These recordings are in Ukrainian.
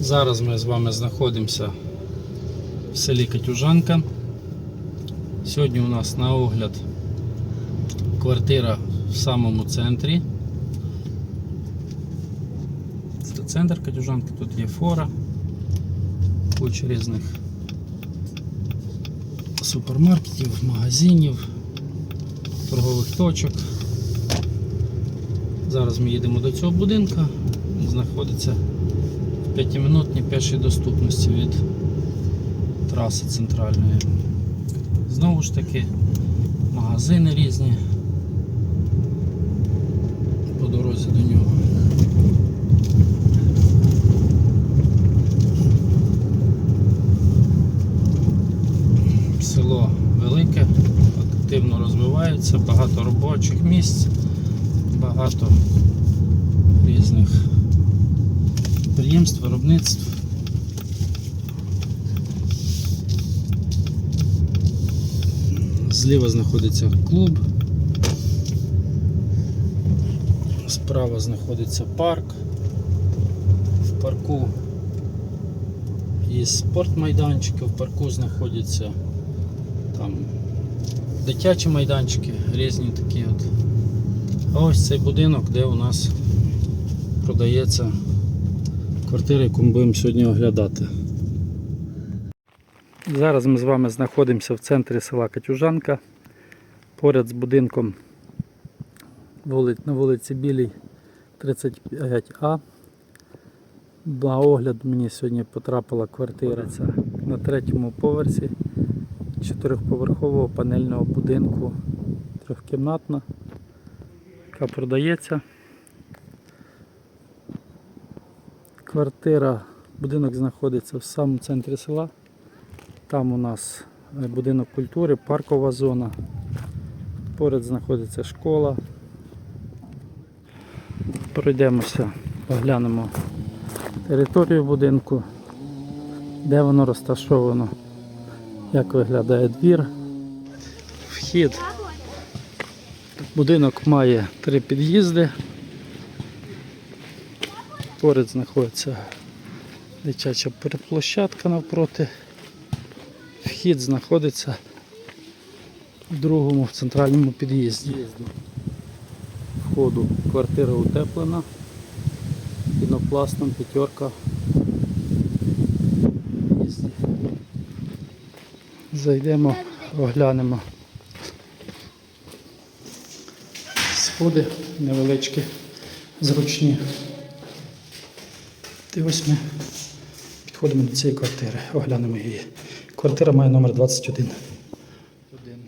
Зараз ми з вами знаходимося в селі Катюжанка. Сьогодні у нас на огляд квартира в самому центрі. Це центр Катюжанки, тут є фора, куча різних супермаркетів, магазинів, торгових точок. Зараз ми їдемо до цього будинку. Знаходиться в 5-минутній пешій доступності від траси центральної. Знову ж таки, магазини різні по дорозі до нього. Село велике, активно розвивається, багато робочих місць, багато різних підприємств, виробництв. Зліва знаходиться клуб, справа знаходиться парк. В парку є спортмайданчики, в парку знаходяться там дитячі майданчики, різні такі от. А ось цей будинок, де у нас продається квартира, яку ми будемо сьогодні оглядати. Зараз ми з вами знаходимося в центрі села Катюжанка, поряд з будинком на вулиці Білій 35А. На огляд мені сьогодні потрапила квартира ця на третьому поверсі чотирьохповерхового панельного будинку трьохкімнатна, яка продається. Квартира, будинок знаходиться в самому центрі села. Там у нас е, будинок культури, паркова зона. Поряд знаходиться школа. Пройдемося, оглянемо територію будинку, де воно розташовано, як виглядає двір. Вхід. Будинок має три під'їзди. Поряд знаходиться дитяча площадка навпроти. Вхід знаходиться в другому в центральному під'їзді. Входу квартира утеплена, пінопластом п'ятерка. Зайдемо, оглянемо. Сходи невеличкі, зручні. І ось ми підходимо до цієї квартири, оглянемо її. Квартира має номер 21. Один.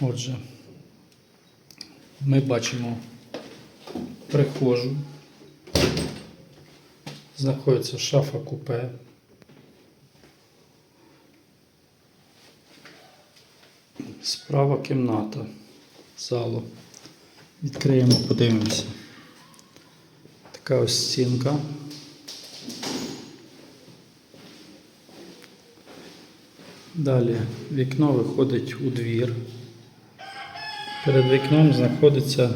Отже, ми бачимо прихожу. Знаходиться шафа купе. Справа кімната залу. Відкриємо, подивимося. Така ось стінка. Далі вікно виходить у двір. Перед вікном знаходиться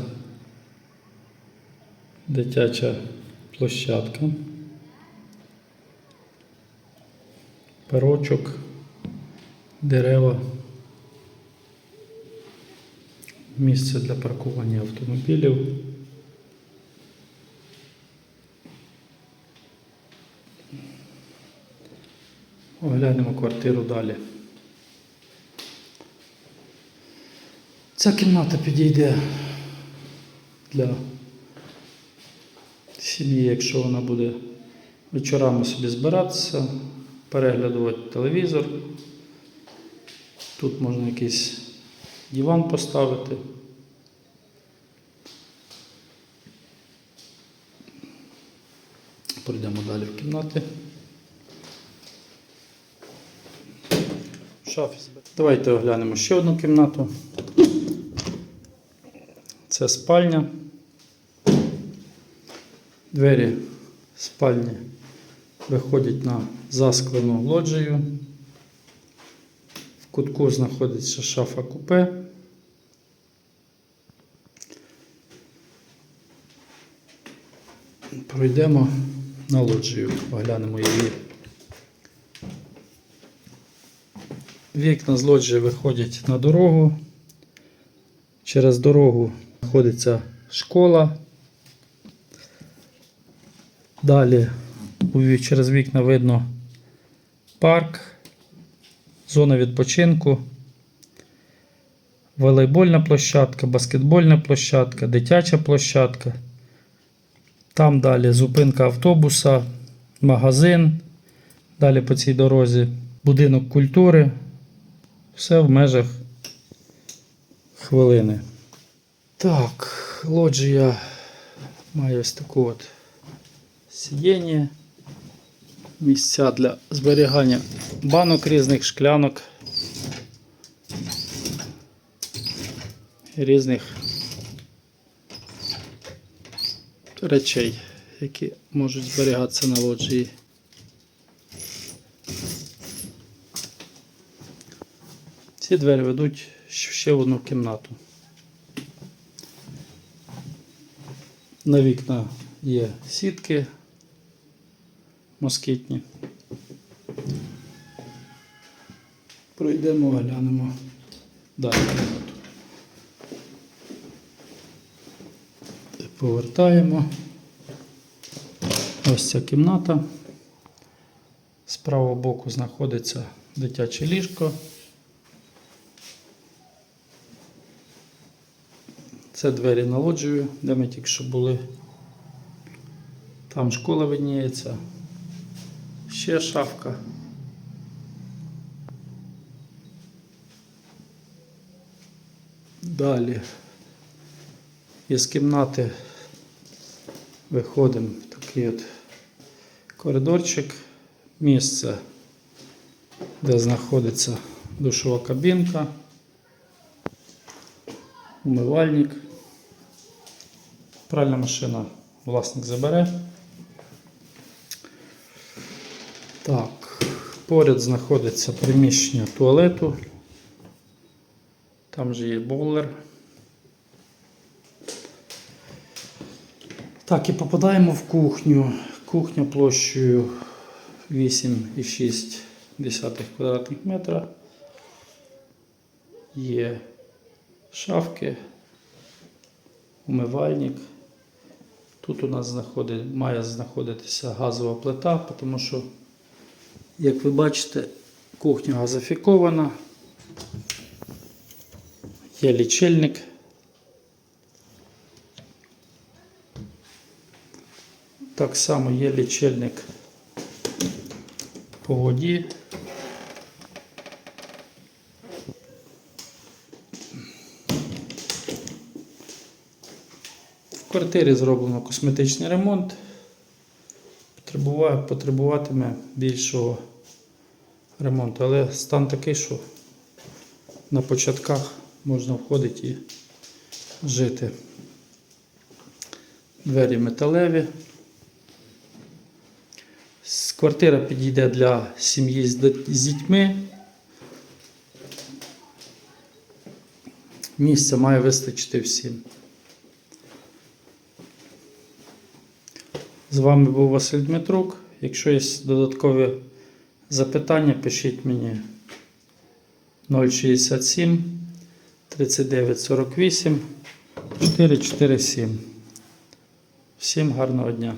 дитяча площадка, парочок, дерева, місце для паркування автомобілів. Оглянемо квартиру далі. Ця кімната підійде для сім'ї, якщо вона буде вечорами собі збиратися, переглядувати телевізор. Тут можна якийсь диван поставити. Пройдемо далі в кімнати. Шафі. Давайте оглянемо ще одну кімнату. Це спальня. Двері спальні виходять на засклену лоджію. В кутку знаходиться шафа купе. Пройдемо на лоджію. Поглянемо її. Вікна з лоджії виходять на дорогу. Через дорогу знаходиться школа. Далі через вікна видно парк, зона відпочинку, волейбольна площадка, баскетбольна площадка, дитяча площадка. Там далі зупинка автобуса, магазин. Далі по цій дорозі будинок культури. Все в межах хвилини. Так, лоджія має ось таку от сидіння. Місця для зберігання банок різних шклянок. Різних речей, які можуть зберігатися на лоджії. Ці двері ведуть ще в одну кімнату. На вікна є сітки москітні. Пройдемо, глянемо далі. Повертаємо. Ось ця кімната. З правого боку знаходиться дитяче ліжко. Це двері на лоджію, де ми тільки що були. Там школа видніється. Ще шафка. Далі із кімнати виходимо в такий от коридорчик, місце, де знаходиться душова кабінка, умивальник. Пральна машина власник забере. Так, поряд знаходиться приміщення туалету. Там же є бойлер. Так, і попадаємо в кухню. Кухня площею 8,6 квадратних метра. Є шафки, умивальник. Тут у нас знаходить, має знаходитися газова плита, тому що, як ви бачите, кухня газифікована. Є лічильник. Так само є лічильник по воді. Квартирі зроблено косметичний ремонт. Потребуватиме більшого ремонту, але стан такий, що на початках можна входити і жити. Двері металеві. Квартира підійде для сім'ї з дітьми. Місця має вистачити всім. З вами був Василь Дмитрук. Якщо є додаткові запитання, пишіть мені 067 39 48 447. Всім гарного дня!